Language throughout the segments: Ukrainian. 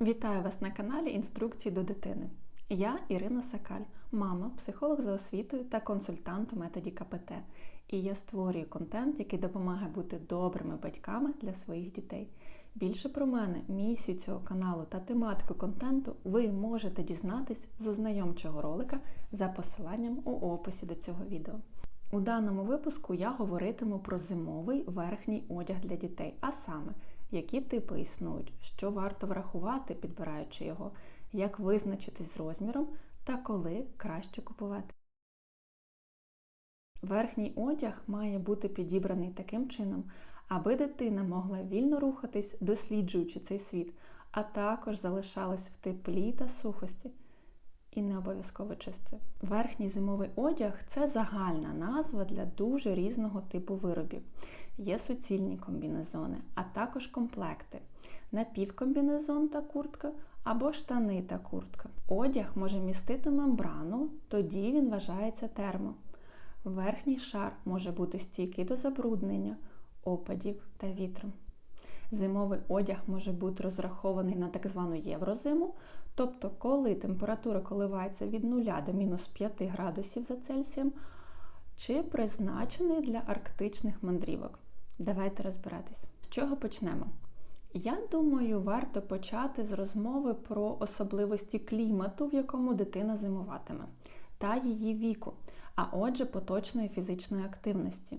Вітаю вас на каналі Інструкції до дитини. Я Ірина Сакаль, мама, психолог за освітою та консультант у методі КПТ. І я створюю контент, який допомагає бути добрими батьками для своїх дітей. Більше про мене, місію цього каналу та тематику контенту ви можете дізнатись з ознайомчого ролика за посиланням у описі до цього відео. У даному випуску я говоритиму про зимовий верхній одяг для дітей, а саме, які типи існують, що варто врахувати, підбираючи його, як визначитись з розміром та коли краще купувати. Верхній одяг має бути підібраний таким чином, аби дитина могла вільно рухатись, досліджуючи цей світ, а також залишалась в теплі та сухості. І не обов'язково чисто. Верхній зимовий одяг це загальна назва для дуже різного типу виробів. Є суцільні комбінезони, а також комплекти, напівкомбінезон та куртка або штани та куртка. Одяг може містити мембрану, тоді він вважається термо. Верхній шар може бути стійкий до забруднення, опадів та вітру. Зимовий одяг може бути розрахований на так звану єврозиму, тобто коли температура коливається від 0 до мінус 5 градусів за Цельсієм, чи призначений для арктичних мандрівок. Давайте розбиратись. З чого почнемо? Я думаю, варто почати з розмови про особливості клімату, в якому дитина зимуватиме, та її віку, а отже, поточної фізичної активності.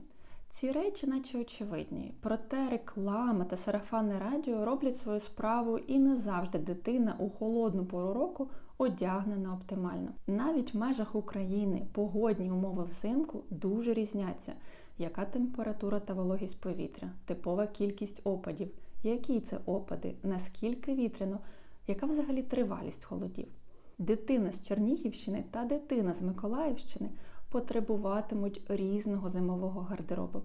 Ці речі, наче очевидні, проте реклама та сарафанне радіо роблять свою справу і не завжди дитина у холодну пору року одягнена оптимально. Навіть в межах України погодні умови взимку дуже різняться. Яка температура та вологість повітря, типова кількість опадів, які це опади, наскільки вітряно, яка взагалі тривалість холодів. Дитина з Чернігівщини та дитина з Миколаївщини потребуватимуть різного зимового гардеробу.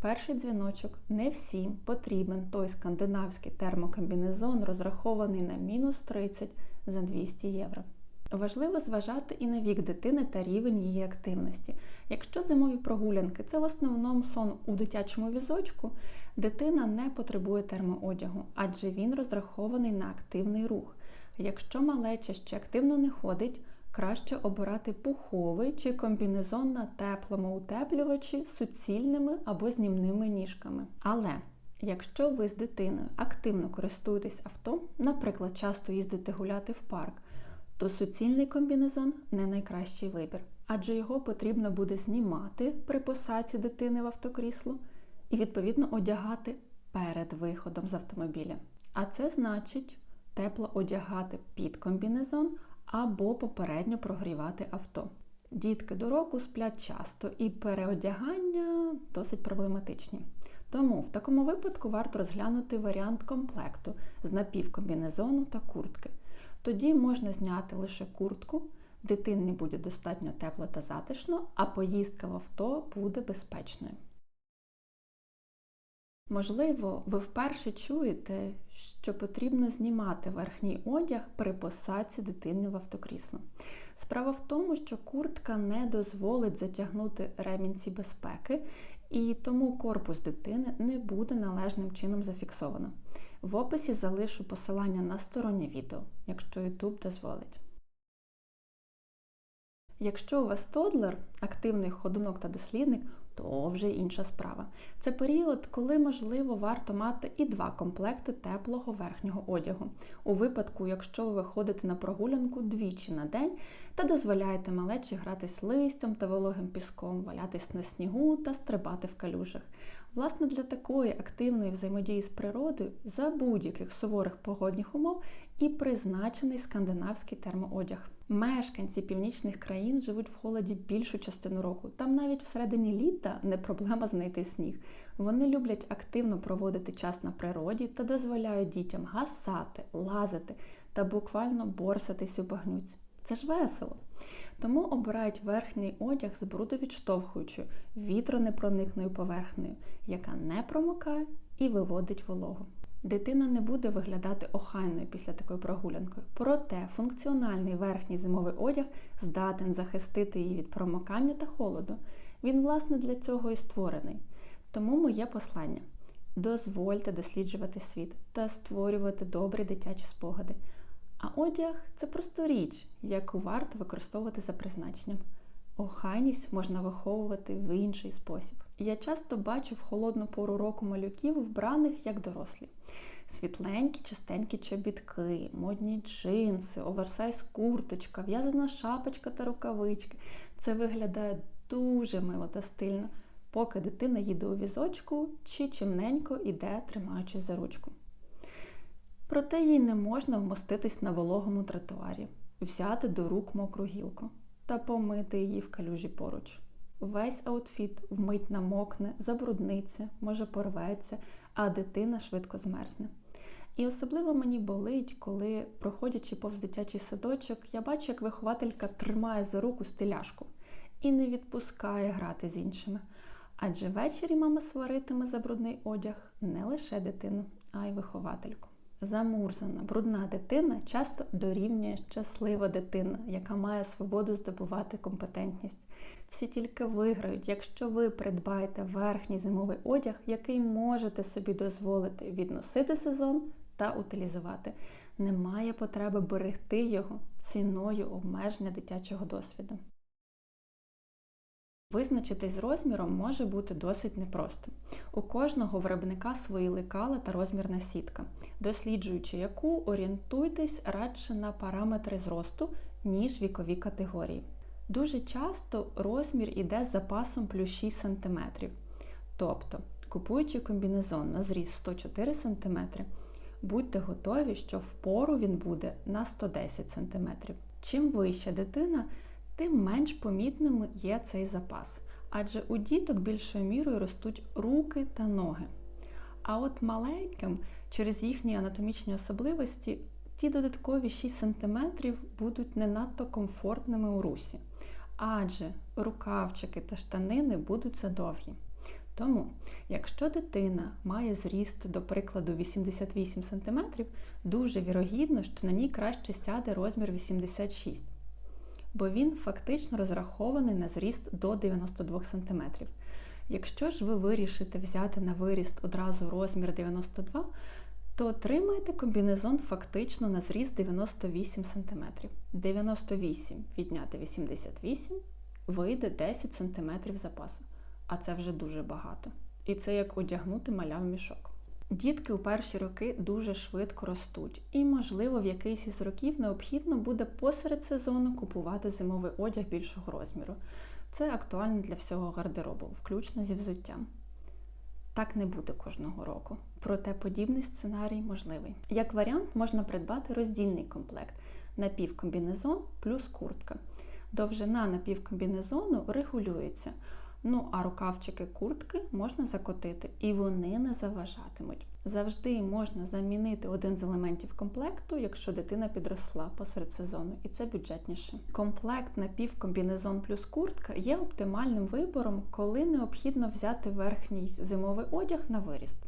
Перший дзвіночок не всім потрібен той скандинавський термокомбінезон, розрахований на мінус 30 за 200 євро. Важливо зважати і на вік дитини та рівень її активності. Якщо зимові прогулянки це в основному сон у дитячому візочку, дитина не потребує термоодягу, адже він розрахований на активний рух. Якщо малеча ще активно не ходить, краще обирати пуховий чи комбінезон на теплому утеплювачі суцільними або знімними ніжками. Але якщо ви з дитиною активно користуєтесь авто, наприклад, часто їздите гуляти в парк, то суцільний комбінезон не найкращий вибір, адже його потрібно буде знімати при посадці дитини в автокрісло і, відповідно, одягати перед виходом з автомобіля. А це значить тепло одягати під комбінезон або попередньо прогрівати авто. Дітки до року сплять часто і переодягання досить проблематичні. Тому в такому випадку варто розглянути варіант комплекту з напівкомбінезону та куртки. Тоді можна зняти лише куртку, дитині буде достатньо тепло та затишно, а поїздка в авто буде безпечною. Можливо, ви вперше чуєте, що потрібно знімати верхній одяг при посадці дитини в автокрісло. Справа в тому, що куртка не дозволить затягнути ремінці безпеки, і тому корпус дитини не буде належним чином зафіксовано. В описі залишу посилання на стороннє відео, якщо YouTube дозволить. Якщо у вас тодлер, активний ходунок та дослідник, то вже інша справа. Це період, коли, можливо, варто мати і два комплекти теплого верхнього одягу. У випадку, якщо ви виходите на прогулянку двічі на день та дозволяєте малечі гратись листям та вологим піском, валятись на снігу та стрибати в калюжах. Власне, для такої активної взаємодії з природою за будь-яких суворих погодних умов і призначений скандинавський термоодяг. Мешканці північних країн живуть в холоді більшу частину року. Там навіть всередині літа не проблема знайти сніг. Вони люблять активно проводити час на природі та дозволяють дітям гасати, лазити та буквально борсатись у багнюці. Це ж весело. Тому обирають верхній одяг з брудовідштовхуючою, вітронепроникною поверхнею, яка не промокає і виводить вологу. Дитина не буде виглядати охайною після такої прогулянки, проте функціональний верхній зимовий одяг здатен захистити її від промокання та холоду. Він, власне, для цього і створений. Тому моє послання. Дозвольте досліджувати світ та створювати добрі дитячі спогади. А одяг це просто річ, яку варто використовувати за призначенням. Охайність можна виховувати в інший спосіб. Я часто бачу в холодну пору року малюків, вбраних як дорослі. Світленькі, чистенькі чобітки, модні джинси, оверсайз курточка, в'язана шапочка та рукавички. Це виглядає дуже мило та стильно, поки дитина їде у візочку чи чимненько іде, тримаючи за ручку. Проте їй не можна вмоститись на вологому тротуарі, взяти до рук мокру гілку та помити її в калюжі поруч. Весь аутфіт вмить намокне, забрудниться, може порветься, а дитина швидко змерзне. І особливо мені болить, коли, проходячи повз дитячий садочок, я бачу, як вихователька тримає за руку стиляшку і не відпускає грати з іншими. Адже ввечері мама сваритиме за брудний одяг не лише дитину, а й виховательку. Замурзана, брудна дитина часто дорівнює щаслива дитина, яка має свободу здобувати компетентність. Всі тільки виграють, якщо ви придбаєте верхній зимовий одяг, який можете собі дозволити відносити сезон та утилізувати. Немає потреби берегти його ціною обмеження дитячого досвіду. Визначитись з розміром може бути досить непросто. У кожного виробника свої лекала та розмірна сітка, досліджуючи яку орієнтуйтесь радше на параметри зросту, ніж вікові категорії. Дуже часто розмір іде з запасом плюс 6 см. Тобто, купуючи комбінезон на зріст 104 см, будьте готові, що впору він буде на 110 см. Чим вища дитина, тим менш помітним є цей запас. Адже у діток більшою мірою ростуть руки та ноги. А от маленьким, через їхні анатомічні особливості, ті додаткові 6 см будуть не надто комфортними у русі. Адже рукавчики та штанини будуть задовгі. Тому, якщо дитина має зріст, до прикладу, 88 см, дуже вірогідно, що на ній краще сяде розмір 86 бо він фактично розрахований на зріст до 92 см. Якщо ж ви вирішите взяти на виріст одразу розмір 92 то отримаєте комбінезон фактично на зріст 98 см. 98 відняти 88 вийде 10 см запасу. А це вже дуже багато. І це як одягнути маля в мішок. Дітки у перші роки дуже швидко ростуть, і, можливо, в якийсь із років необхідно буде посеред сезону купувати зимовий одяг більшого розміру. Це актуально для всього гардеробу, включно зі взуттям. Так не буде кожного року, проте подібний сценарій можливий. Як варіант, можна придбати роздільний комплект напівкомбінезон плюс куртка. Довжина напівкомбінезону регулюється. Ну, а рукавчики куртки можна закотити, і вони не заважатимуть. Завжди можна замінити один з елементів комплекту, якщо дитина підросла посеред сезону, і це бюджетніше. Комплект напівкомбінезон плюс куртка є оптимальним вибором, коли необхідно взяти верхній зимовий одяг на виріст.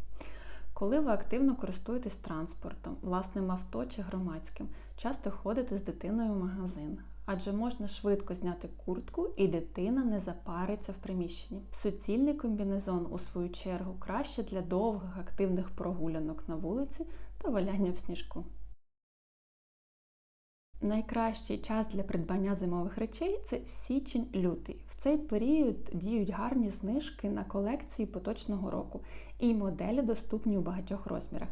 Коли ви активно користуєтесь транспортом, власним авто чи громадським, часто ходите з дитиною в магазин адже можна швидко зняти куртку і дитина не запариться в приміщенні. Суцільний комбінезон, у свою чергу, краще для довгих активних прогулянок на вулиці та валяння в сніжку. Найкращий час для придбання зимових речей це січень-лютий. В цей період діють гарні знижки на колекції поточного року, і моделі доступні у багатьох розмірах.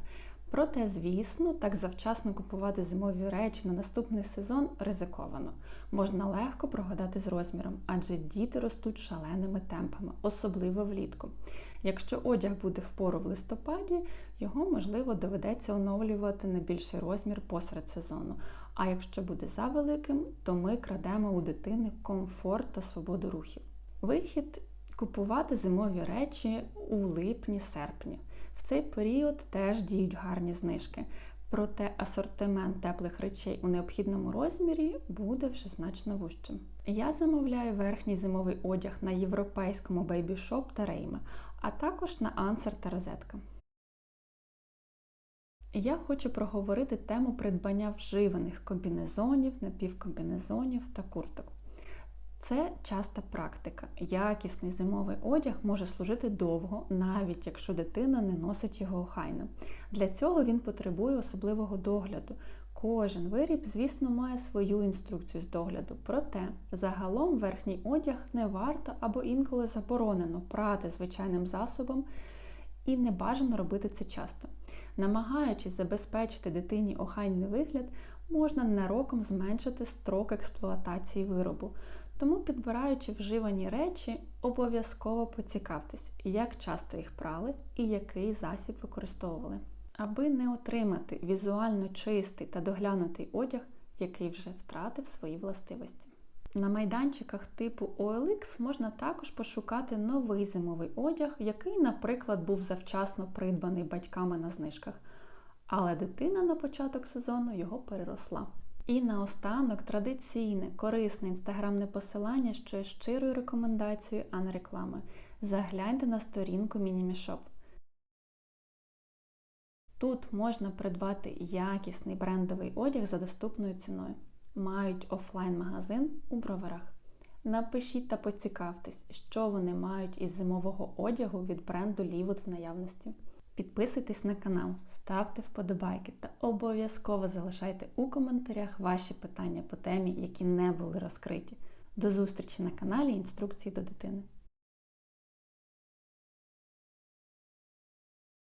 Проте, звісно, так завчасно купувати зимові речі на наступний сезон ризиковано. Можна легко прогадати з розміром, адже діти ростуть шаленими темпами, особливо влітку. Якщо одяг буде впору в листопаді, його можливо доведеться оновлювати на більший розмір посеред сезону. А якщо буде завеликим, то ми крадемо у дитини комфорт та свободу рухів. Вихід купувати зимові речі у липні-серпні цей період теж діють гарні знижки. Проте асортимент теплих речей у необхідному розмірі буде вже значно вужчим. Я замовляю верхній зимовий одяг на європейському Shop та Рейме, а також на Answer та Розетка. Я хочу проговорити тему придбання вживаних комбінезонів, напівкомбінезонів та курток. Це часта практика. Якісний зимовий одяг може служити довго, навіть якщо дитина не носить його охайно. Для цього він потребує особливого догляду. Кожен виріб, звісно, має свою інструкцію з догляду, проте загалом верхній одяг не варто або інколи заборонено прати звичайним засобом і не бажано робити це часто. Намагаючись забезпечити дитині охайний вигляд, можна ненароком зменшити строк експлуатації виробу. Тому, підбираючи вживані речі, обов'язково поцікавтесь, як часто їх прали і який засіб використовували, аби не отримати візуально чистий та доглянутий одяг, який вже втратив свої властивості. На майданчиках типу OLX можна також пошукати новий зимовий одяг, який, наприклад, був завчасно придбаний батьками на знижках, але дитина на початок сезону його переросла. І наостанок традиційне, корисне інстаграмне посилання, що є щирою рекомендацією, а не рекламою. Загляньте на сторінку Мінімішоп. Тут можна придбати якісний брендовий одяг за доступною ціною. Мають офлайн-магазин у броварах. Напишіть та поцікавтесь, що вони мають із зимового одягу від бренду Лівуд в наявності. Підписуйтесь на канал, ставте вподобайки та обов'язково залишайте у коментарях ваші питання по темі, які не були розкриті. До зустрічі на каналі Інструкції до дитини.